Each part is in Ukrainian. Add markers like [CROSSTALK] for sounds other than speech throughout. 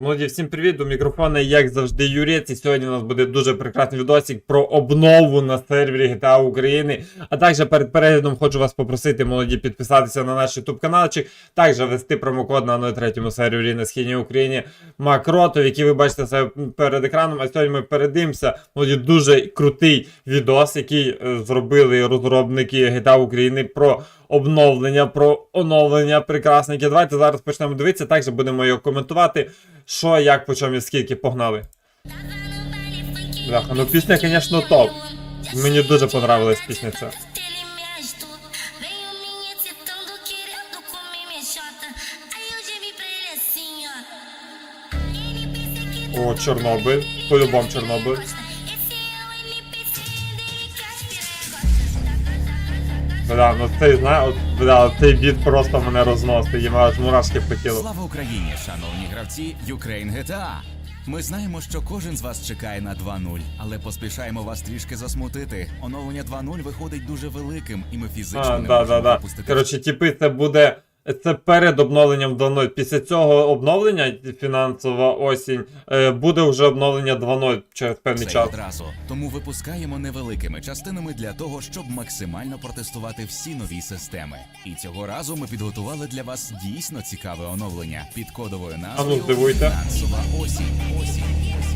Молоді, всім привіт, до мікрофона, як завжди, Юрець. І сьогодні у нас буде дуже прекрасний відосик про обнову на сервері GTA України. А також перед переглядом хочу вас попросити, молоді, підписатися на наш YouTube каналчик, також ввести промокод на 03 сервері на східній Україні Макротов, який ви бачите себе перед екраном. А сьогодні ми передивимося, молоді, дуже крутий відос, який е, зробили розробники GTA України про обновлення, про оновлення прекрасники. Давайте зараз почнемо дивитися, також будемо його коментувати. Що, як, по чому і скільки погнали. Бляха, ну пісня, звісно, топ. Мені дуже понравилась пісня ця. Ele me agitou, veio Бля, ну цей знає, от, бля, цей біт просто мене розносить, їм аж мурашки по тілу. Слава Україні, шановні гравці Ukraine GTA! Ми знаємо, що кожен з вас чекає на 2.0, але поспішаємо вас трішки засмутити. Оновлення 2.0 виходить дуже великим, і ми фізично А, не да, можемо да, да. пропустити. Коротше, типи, це буде. Це перед обновленням 2.0. Після цього обновлення фінансова осінь е, буде вже обновлення 2.0 через певний Це час. одразу. Тому випускаємо невеликими частинами для того, щоб максимально протестувати всі нові системи. І цього разу ми підготували для вас дійсно цікаве оновлення під кодовою назвою здивуйте. Фінансова осінь. Осінь. Осінь.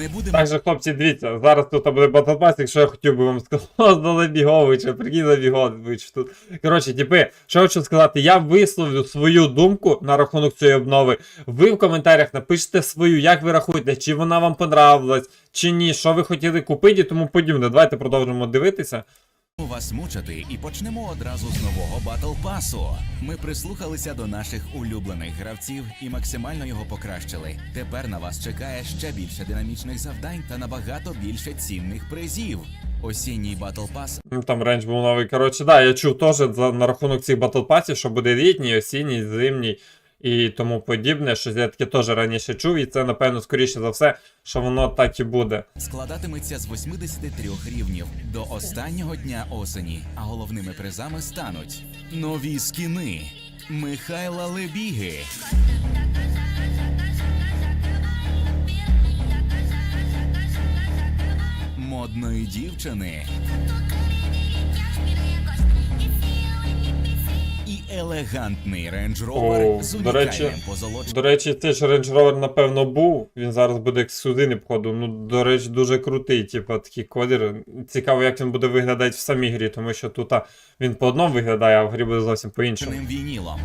Не будемо Так же, хлопці, дивіться, зараз тут буде батлпас, якщо я хотів би вам сказати, [LAUGHS] здали біговича, прикинь забігович тут. Коротше, типи, що хочу сказати, я висловлю свою думку на рахунок цієї обнови. Ви в коментарях напишете свою, як ви рахуєте, чи вона вам понравилась, чи ні, що ви хотіли купити і тому подібне. Давайте продовжимо дивитися. Вас мучити і почнемо одразу з нового батл пасу. Ми прислухалися до наших улюблених гравців і максимально його покращили. Тепер на вас чекає ще більше динамічних завдань та набагато більше цінних призів. Осінній батл пас Ну, Там рейндж був новий. Коротше, да, я чув теж на рахунок цих батлпасів, що буде літній, осінній, зимній і тому подібне. Що я таке теж раніше чув, і це, напевно, скоріше за все, що воно так і буде. складатиметься з 83 рівнів до останнього дня осені, а головними призами стануть нові скіни Михайла Лебіги. Модної дівчини. Елегантний рейндж О, ровер з до речі, позолоченням. До речі, цей ж Range Rover, напевно, був. Він зараз буде ексклюзивний, походу. Ну, до речі, дуже крутий, типу, такий колір. Цікаво, як він буде виглядати в самій грі, тому що тут а, він по одному виглядає, а в грі буде зовсім по-іншому. вінілом.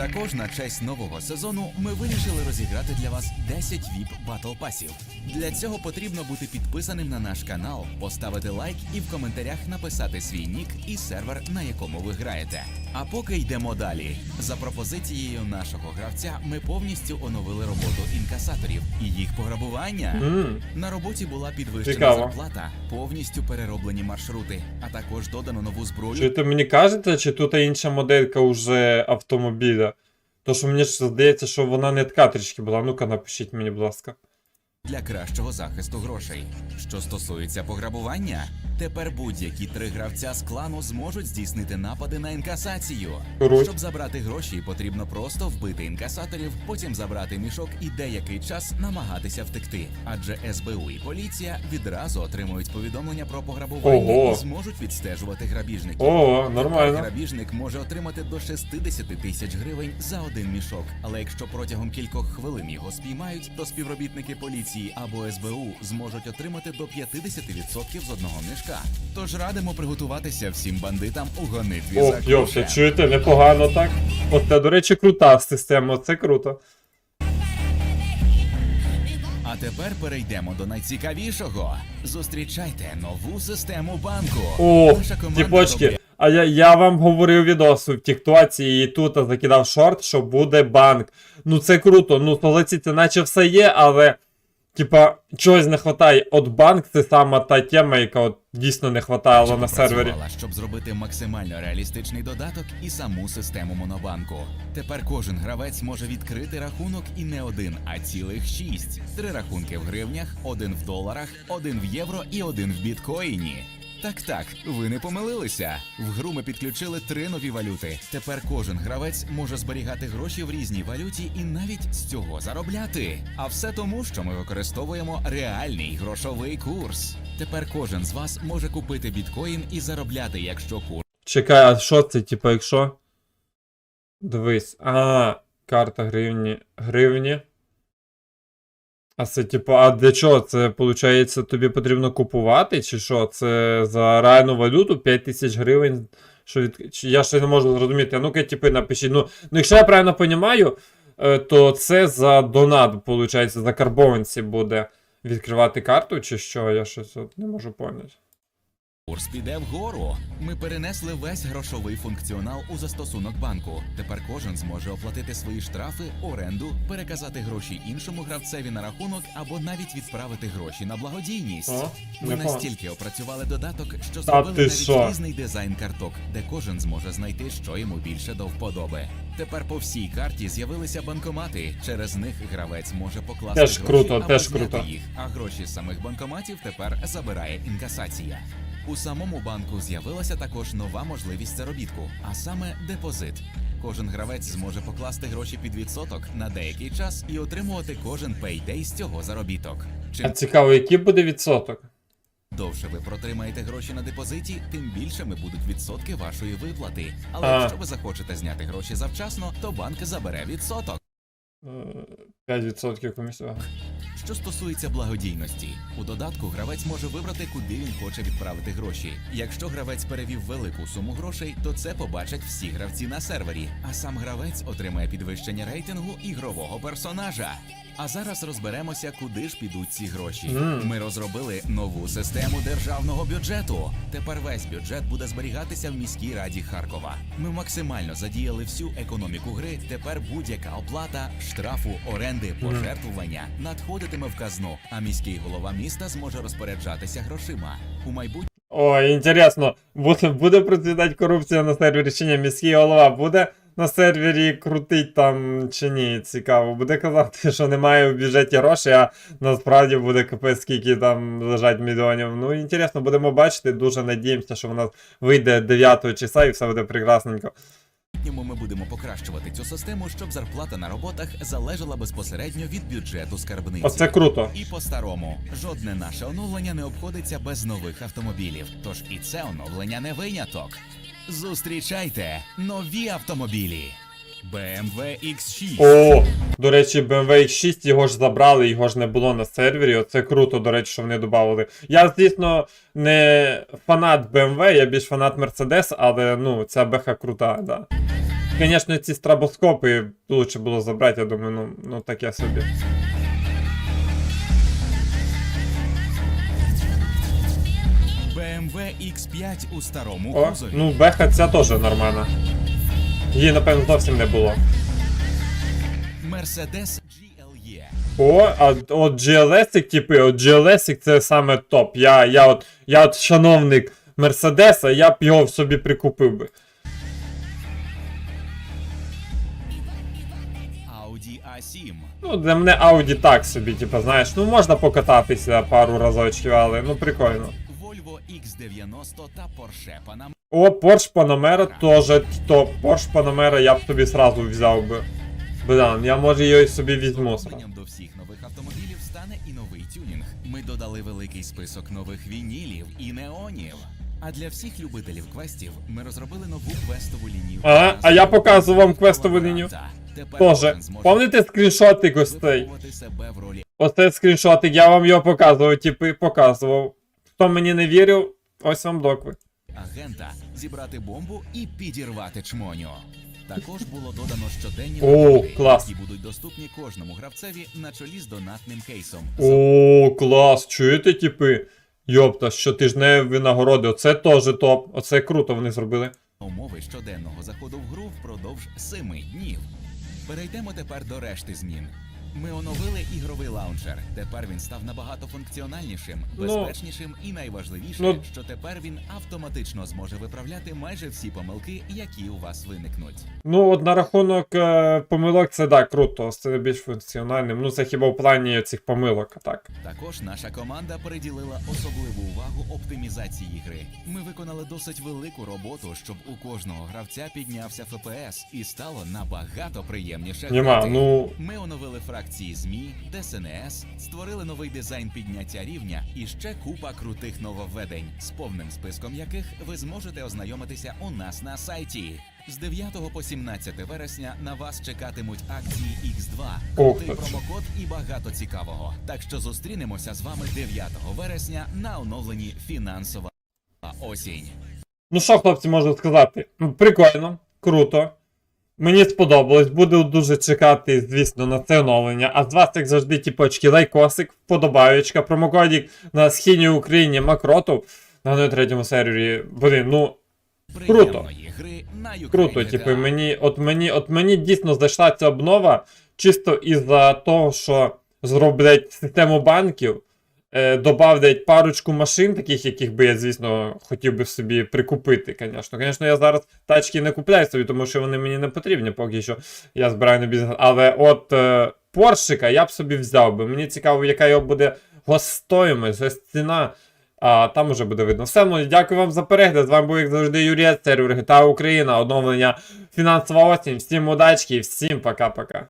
Також на честь нового сезону ми вирішили розіграти для вас 10 VIP батл пасів. Для цього потрібно бути підписаним на наш канал, поставити лайк і в коментарях написати свій нік і сервер, на якому ви граєте. А поки йдемо далі. За пропозицією нашого гравця, ми повністю оновили роботу інкасаторів і їх пограбування. М, На роботі була підвищена Цікаво. зарплата, повністю перероблені маршрути, а також додано нову зброю Чи ти мені кажете, чи тут інша моделька уже автомобіля? То що мені ж здається, що вона не така трішки була. Ну-ка, напишіть мені, будь ласка. Для кращого захисту грошей. Що стосується пограбування, тепер будь-які три гравця з клану зможуть здійснити напади на інкасацію. Щоб забрати гроші, потрібно просто вбити інкасаторів, потім забрати мішок і деякий час намагатися втекти. Адже СБУ і поліція відразу отримують повідомлення про пограбування Ого. і зможуть відстежувати грабіжників. О, нормально. Грабіжник може отримати до 60 тисяч гривень за один мішок. Але якщо протягом кількох хвилин його спіймають, то співробітники поліції або СБУ зможуть отримати до 50% з одного мішка. Тож радимо приготуватися всім бандитам у гонитві О, йовше, чуєте, непогано так. От це, до речі, крута система, це круто. А тепер перейдемо до найцікавішого. Зустрічайте нову систему банку. О, тіпочки. А я, я вам говорив відосу в Тіктоці і тут закидав шорт, що буде банк. Ну це круто. Ну, столиці це наче все є, але. Типа, чогось не вистачає. От банк це сама та тема, яка от дійсно не хватало на сервері. щоб зробити максимально реалістичний додаток і саму систему монобанку. Тепер кожен гравець може відкрити рахунок і не один, а цілих шість. Три рахунки в гривнях, один в доларах, один в євро і один в біткоїні. Так, так, ви не помилилися. В гру ми підключили три нові валюти. Тепер кожен гравець може зберігати гроші в різній валюті і навіть з цього заробляти. А все тому, що ми використовуємо реальний грошовий курс. Тепер кожен з вас може купити біткоін і заробляти, якщо курс Чекай, а що це, типу, якщо? Дивись. А, карта гривні. Гривні. А це, типу, а для чого? Це, виходить, тобі потрібно купувати, чи що? Це за реальну валюту 5 тисяч гривень. Що від... Я ще не можу зрозуміти. Ну-ка, типу, напишіть. Ну, ну, якщо я правильно розумію, то це за донат, виходить, за карбованці буде відкривати карту, чи що? Я щось не можу поняти. Курс піде вгору. Ми перенесли весь грошовий функціонал у застосунок банку. Тепер кожен зможе оплатити свої штрафи, оренду, переказати гроші іншому гравцеві на рахунок або навіть відправити гроші на благодійність. О, Ми непогано. настільки опрацювали додаток, що зробили ти навіть що? різний дизайн карток, де кожен зможе знайти, що йому більше до вподоби. Тепер по всій карті з'явилися банкомати. Через них гравець може покласти Теж гроші круто, або теж зняти круто. їх, а гроші з самих банкоматів тепер забирає інкасація. У самому банку з'явилася також нова можливість заробітку, а саме депозит. Кожен гравець зможе покласти гроші під відсоток на деякий час і отримувати кожен пейдей з цього заробіток. А Чим цікаво, який буде відсоток? довше ви протримаєте гроші на депозиті, тим більшими будуть відсотки вашої виплати. Але А. якщо ви захочете зняти гроші завчасно, то банк забере відсоток. Е, 5% комісія. Що стосується благодійності, у додатку гравець може вибрати, куди він хоче відправити гроші. Якщо гравець перевів велику суму грошей, то це побачать всі гравці на сервері, а сам гравець отримає підвищення рейтингу ігрового персонажа. А зараз розберемося, куди ж підуть ці гроші. Ми розробили нову систему державного бюджету. Тепер весь бюджет буде зберігатися в міській раді Харкова. Ми максимально задіяли всю економіку гри. Тепер будь-яка оплата, штрафу, оренди, пожертвування надходитиме в казну, а міський голова міста зможе розпоряджатися грошима. У майбутньому Ой, інтересно, буде, буде процвітати корупція на сервері чи ні? Міський голова буде на сервері крутить там чи ні? Цікаво. Буде казати, що немає в бюджеті грошей, а насправді буде капець, скільки там лежать мільйонів. Ну, інтересно, будемо бачити. Дуже надіємося, що вона вийде 9 числа і все буде прекрасненько. Ми будемо покращувати цю систему, щоб зарплата на роботах залежала безпосередньо від бюджету скарбниці. Оце круто. І по-старому, жодне наше оновлення не обходиться без нових автомобілів. Тож і це оновлення не виняток. Зустрічайте нові автомобілі. BMW X6. О, до речі, BMW X6 його ж забрали, його ж не було на сервері. Оце круто, до речі, що вони додали. Я, звісно, не фанат BMW, я більш фанат Mercedes, але ну, ця беха крута, да. Звісно, ці страбоскопи лучше було забрати, я думаю, ну, ну таке собі. BMW X5 у старому О, кузові. ну беха ця теж нормальна. Її, напевно, зовсім не було. Mercedes GLE. О, а от GLS, типи, от GLS це саме топ. Я, я, от, я от шановник Мерседеса, я б його в собі прикупив би. Ну, для мене Audi так собі, типу, знаєш, ну можна покататися пару разочків, але ну прикольно. Volvo X90 та Porsche Panamera. О, Porsche Panamera теж топ. Porsche Panamera я б собі сразу взяв би. Блін, я може її собі візьму сразу. Доповненням до всіх нових автомобілів стане і новий тюнінг. Ми додали великий список нових вінілів і неонів. А для всіх любителів квестів ми розробили нову квестову лінію. А, а я показував вам квестову лінію. Тоже. зможе Пам'ятаєте скріншоти гостей? Оце скріншотик, я вам його показував, типу, показував. Хто мені не вірив, ось вам докви. агента, зібрати бомбу і підірвати чмоню. Також було додано щоденні О, клас. які будуть доступні кожному гравцеві на чолі з донатним кейсом. О, клас, чуєте, типи? Йопта, щотижневі нагороди, оце теж топ. Оце круто вони зробили. Умови щоденного заходу в гру впродовж 7 днів. Перейдемо тепер до решти змін. Ми оновили ігровий лаунчер. Тепер він став набагато функціональнішим, Ну, безпечнішим і найважливіше, ну- що тепер він автоматично зможе виправляти майже всі помилки, які у вас виникнуть. Ну, от на рахунок е, помилок, це так, круто, це більш функціональним. Ну, це хіба в плані цих помилок, так. Також наша команда приділила особливу увагу оптимізації гри. Ми виконали досить велику роботу, щоб у кожного гравця піднявся ФПС і стало набагато приємніше. Нема, ну. Ми оновили фракції ЗМІ, ДСНС, створили новий дизайн підняття рівня і ще купа крутих нововведень, з повним списком яких ви зможете ознайомитися у нас на сайті. З 9 по 17 вересня на вас чекатимуть акції X2, крутий промокод і багато цікавого. Так що зустрінемося з вами 9 вересня на оновленні фінансова осінь. Ну що, хлопці, можу сказати? Прикольно, круто. Мені сподобалось, буду дуже чекати, звісно, на це оновлення. А з вас, як завжди, тіпочки, лайкосик, вподобаючка, промокодік на східній Україні Макроту на третьому сервері. Блін, ну Круто. Круто, типу, мені, от мені, от мені дійсно зайшла ця обнова чисто із-за того, що зроблять систему банків, е, добавлять парочку машин, таких, яких би я, звісно, хотів би собі прикупити, звісно. Звісно, я зараз тачки не купляю собі, тому що вони мені не потрібні, поки що я збираю на бізнес. Але от е, Поршика я б собі взяв би. Мені цікаво, яка його буде гостоїмость, гостціна. А там уже буде видно. Все, ну, дякую вам за перегляд. З вами був, як завжди, Юрій, сервер GTA Україна, оновлення фінансова осінь. Всім удачки і всім пока-пока.